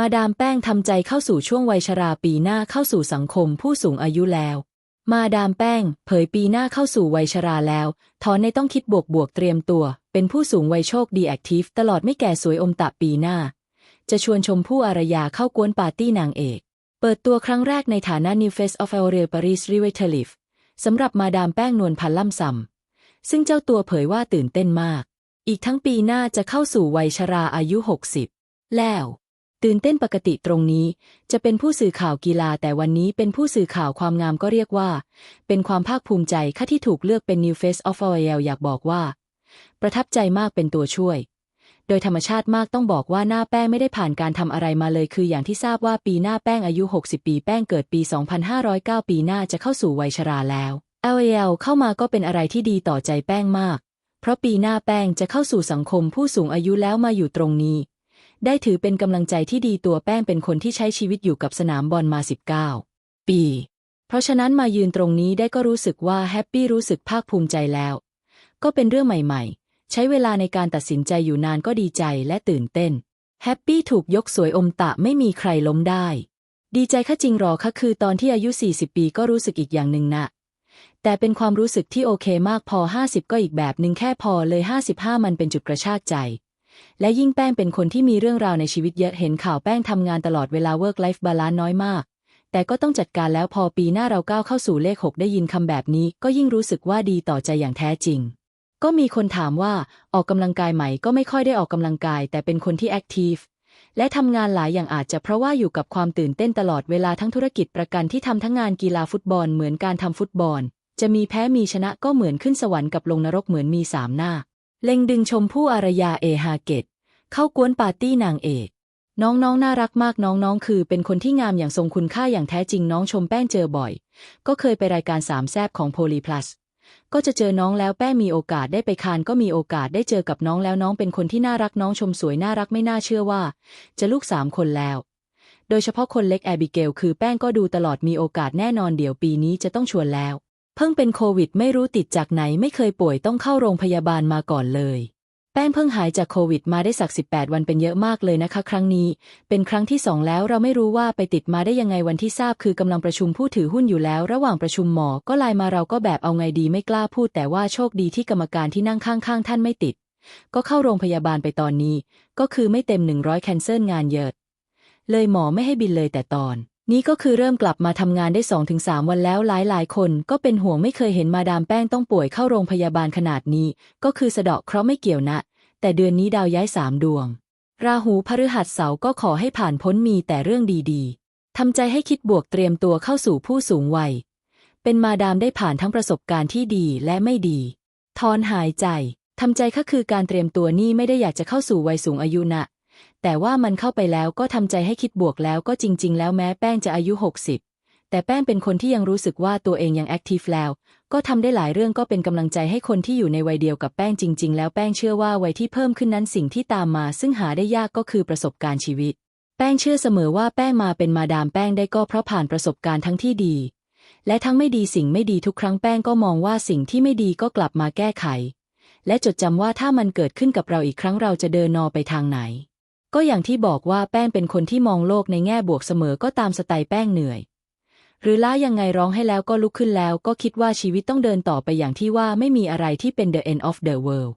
มาดามแป้งทำใจเข้าสู่ช่วงวัยชราปีหน้าเข้าสู่สังคมผู้สูงอายุแล้ว มาดามแป้ง เผยปีหน้าเข้าสู่วัยชราแล้วถอนในต้องคิดบวกบวกเตรียมตัว เป็นผู้สูงวัยโชคดีแอคทีฟตลอดไม่แก่สวยอมตะปีหน้า จะชวนชมพู่อารยาเข้ากวนปาร์ตี้นางเอก เปิดตัวครั้งแรกในฐานะ New Face of Aurel Paris r e v i t a l i f สำหรับมาดามแป้งนวลพันล่ำซำซึ่งเจ้าตัวเผยว่าตื่นเต้นมาก อีกทั้งปีหน้าจะเข้าสู่วัยชราอายุ 60 แล้ว ตื่นเต้นปกติตรงนี้ จะเป็นผู้สื่อข่าวกีฬาแต่วันนี้เป็นผู้สื่อข่าวความงามก็เรียกว่า เป็นความภาคภูมิใจค่าที่ถูกเลือกเป็น New Face of Aurel อยากบอกว่า ประทับใจมากเป็นตัวช่วย โดยธรรมชาติมากต้องบอกว่าหน้าแป้งไม่ได้ผ่านการทำอะไรมาเลยคืออย่างที่ทราบว่าปีหน้าแป้งอายุ 60 ปีแป้งเกิดปี 2509 ปีหน้าจะเข้าสู่วัยชราแล้ว LAL เข้ามาก็เป็นอะไรที่ดีต่อใจแป้งมาก เพราะปีหน้าแป้งจะเข้าสู่สังคมผู้สูงอายุแล้วมาอยู่ตรงนี้ ได้ถือเป็นกำลังใจที่ดีตัวแป้งเป็นคนที่ใช้ชีวิตอยู่กับสนามบอลมา 19 ปี เพราะฉะนั้นมายืนตรงนี้ได้ก็รู้สึกว่าแฮปปี้รู้สึกภาคภูมิใจแล้ว ก็เป็นเรื่องใหม่ๆ ใช้เวลาในการตัดสินใจอยู่นานก็ดีใจและตื่นเต้น แฮปปี้ถูกยกสวยอมตะไม่มีใครล้มได้ ดีใจค่ะจริงรอคะคือตอนที่อายุ 40 ปีก็รู้สึกอีกอย่างหนึ่งนะแต่เป็นความรู้สึกที่โอเคมากพอ 50 ก็อีกแบบหนึ่งแค่พอเลย 55 มันเป็นจุดกระชากใจ และยิ่งแป้งเป็นคนที่มีเรื่องราวในชีวิตเยอะเห็นข่าวแป้งทำงานตลอดเวลา work life balance น้อยมาก แต่ก็ต้องจัดการแล้วพอปีหน้าเราก้าวเข้าสู่เลข6ได้ยินคำแบบนี้ ก็ยิ่งรู้สึกว่าดีต่อใจอย่างแท้จริง ก็มีคนถามว่าออกกำลังกายไหมก็ไม่ค่อยได้ออกกำลังกาย แต่เป็นคนที่แอคทีฟและทำงานหลายอย่างอาจจะเพราะว่าอยู่กับความตื่นเต้นตลอดเวลาทั้งธุรกิจประกันที่ทำทั้งงานกีฬาฟุตบอลเหมือนการทำฟุตบอล จะมีแพ้มีชนะก็เหมือนขึ้นสวรรค์กับลงนรกเหมือนมีสามหน้า เล็งดึงชมพู่อารยาเอฮาเกตเข้ากวนปาร์ตี้นางเอก น้องๆนน่ารักมากน้องๆ คือเป็นคนที่งามอย่างทรงคุณค่าอย่างแท้จริงน้องชมแป้งเจอบ่อย ก็เคยไปรายการสามแซบของโพลีพลัสก็จะเจอน้องแล้วแป้งมีโอกาสได้ไปคานก็มีโอกาสได้เจอกับน้องแล้วน้องเป็นคนที่น่ารักน้องชมสวยน่ารักไม่น่าเชื่อว่า จะลูกสามคนแล้ว โดยเฉพาะคนเล็กแอบิเกลคือแป้งก็ดูตลอดมีโอกาสแน่นอนเดี๋ยวปีนี้จะต้องชวนแล้ว เพิ่งเป็นโควิดไม่รู้ติดจากไหนไม่เคยป่วยต้องเข้าโรงพยาบาลมาก่อนเลย แป้งเพิ่งหายจากโควิดมาได้สัก 18 วันเป็นเยอะมากเลยนะคะ ครั้งนี้ เป็นครั้งที่สองแล้วเราไม่รู้ว่าไปติดมาได้ยังไงวันที่ทราบคือกำลังประชุมผู้ถือหุ้นอยู่แล้ว ระหว่างประชุมหมอก็ไลน์มาเราก็แบบเอาไงดีไม่กล้าพูด แต่ว่าโชคดีที่กรรมการที่นั่งข้างๆ ท่านไม่ติด ก็เข้าโรงพยาบาลไปตอนนี้ ก็คือไม่เต็ม100แคนเซิลงานเยอะเลยหมอไม่ให้บินเลยแต่ตอน นี้ก็คือเริ่มกลับมาทำงานได้ 2-3 วันแล้วหลายๆ คนก็เป็นห่วงไม่เคยเห็นมาดามแป้งต้องป่วยเข้าโรงพยาบาลขนาดนี้ ก็คือสะเดาะเคราะห์ไม่เกี่ยวนะ แต่เดือนนี้ดาวย้ายสามดวง ราหูพฤหัสเสาร์ก็ขอให้ผ่านพ้นมีแต่เรื่องดีๆทำใจให้คิดบวกเตรียมตัวเข้าสู่ผู้สูงวัย เป็นมาดามได้ผ่านทั้งประสบการณ์ที่ดีและไม่ดีทอนหายใจทำใจก็คือการเตรียมตัวนี่ไม่ได้อยากจะเข้าสู่วัยสูงอายุนะ แต่ว่ามันเข้าไปแล้วก็ทำใจให้คิดบวกแล้วก็จริง ๆ แล้วแม้แป้งจะอายุ 60 แต่แป้งเป็นคนที่ยังรู้สึกว่าตัวเองยังแอคทีฟแล้ว ก็ทำได้หลายเรื่องก็เป็นกำลังใจให้คนที่อยู่ในวัยเดียวกับแป้งจริง ๆ แล้วแป้งเชื่อว่าวัยที่เพิ่มขึ้นนั้นสิ่งที่ตามมา ซึ่งหาได้ยากก็คือประสบการณ์ชีวิต แป้งเชื่อเสมอว่าแป้งมาเป็นมาดามแป้งได้ก็เพราะผ่านประสบการณ์ทั้งที่ดี และทั้งไม่ดีสิ่งไม่ดีทุกครั้งแป้งก็มองว่าสิ่งที่ไม่ดีก็กลับมาแก้ไขและจดจำว่าถ้ามันเกิดขึ้นกับเราอีกครั้งเราจะเดินนอไปทางไหน ก็อย่างที่บอกว่าแป้งเป็นคนที่มองโลกในแง่บวกเสมอก็ตามสไตล์แป้งเหนื่อย หรือล้ายังไงร้องให้แล้วก็ลุกขึ้นแล้วก็คิดว่าชีวิตต้องเดินต่อไปอย่างที่ว่าไม่มีอะไรที่เป็น the end of the world